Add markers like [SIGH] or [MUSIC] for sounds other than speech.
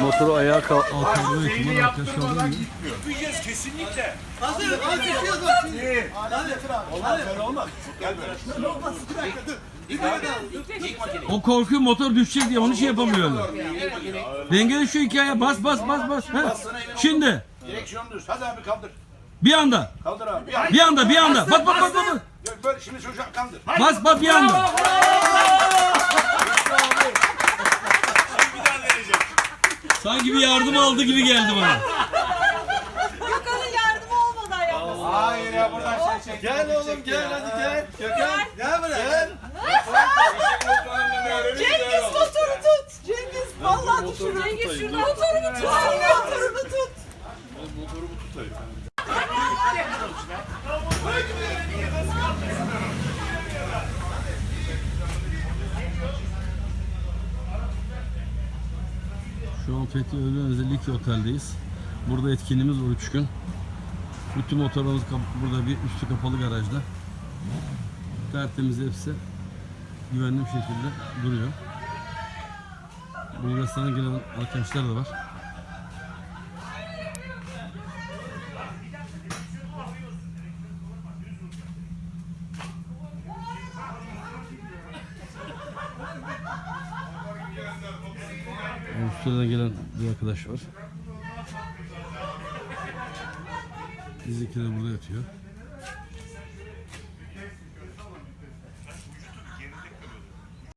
Motoru ayağa kalk. Altında ihtimal arkadaş kaldırmıyor. Gitmeyeceğiz kesinlikle. Hazır, hazır, gidiyoruz bak şimdi. Olmaz böyle olmaz. Gel böyle. O korkuyor motor düşecek diye onun için yapamıyor öyle. Dengeli şu hikaye bas bas bas bas. Ha? Şimdi Direksiyon düz. Hadi abi kaldır. bir anda Kaldır abi. Bir, bir anda bir anda bak bak bak bak. Yok, böyle şimdi çocuğa kaldır. Bas bas bir anda. Sanki bir yardım aldı gibi geldi bana. Gökhan'ın yardımı olmadan yapmasın. Hayır ya buradan şey çek. Gel oğlum gel hadi gel. Gökhan gel buraya. Gel. [LAUGHS] Cengiz motoru tut. Cengiz vallahi düşürür. Cengiz şurada motorumu tut. Motorumu tut. Şu an Fethi Özellikle Otel'deyiz. Burada etkinliğimiz var 3 gün. Bütün motorlarımız burada bir üstü kapalı garajda. Tertemiz hepsi güvenli bir şekilde duruyor. Bulgaristan'dan gelen arkadaşlar da var. Avustralya'dan gelen bir arkadaş var. Bizimki de burada yatıyor.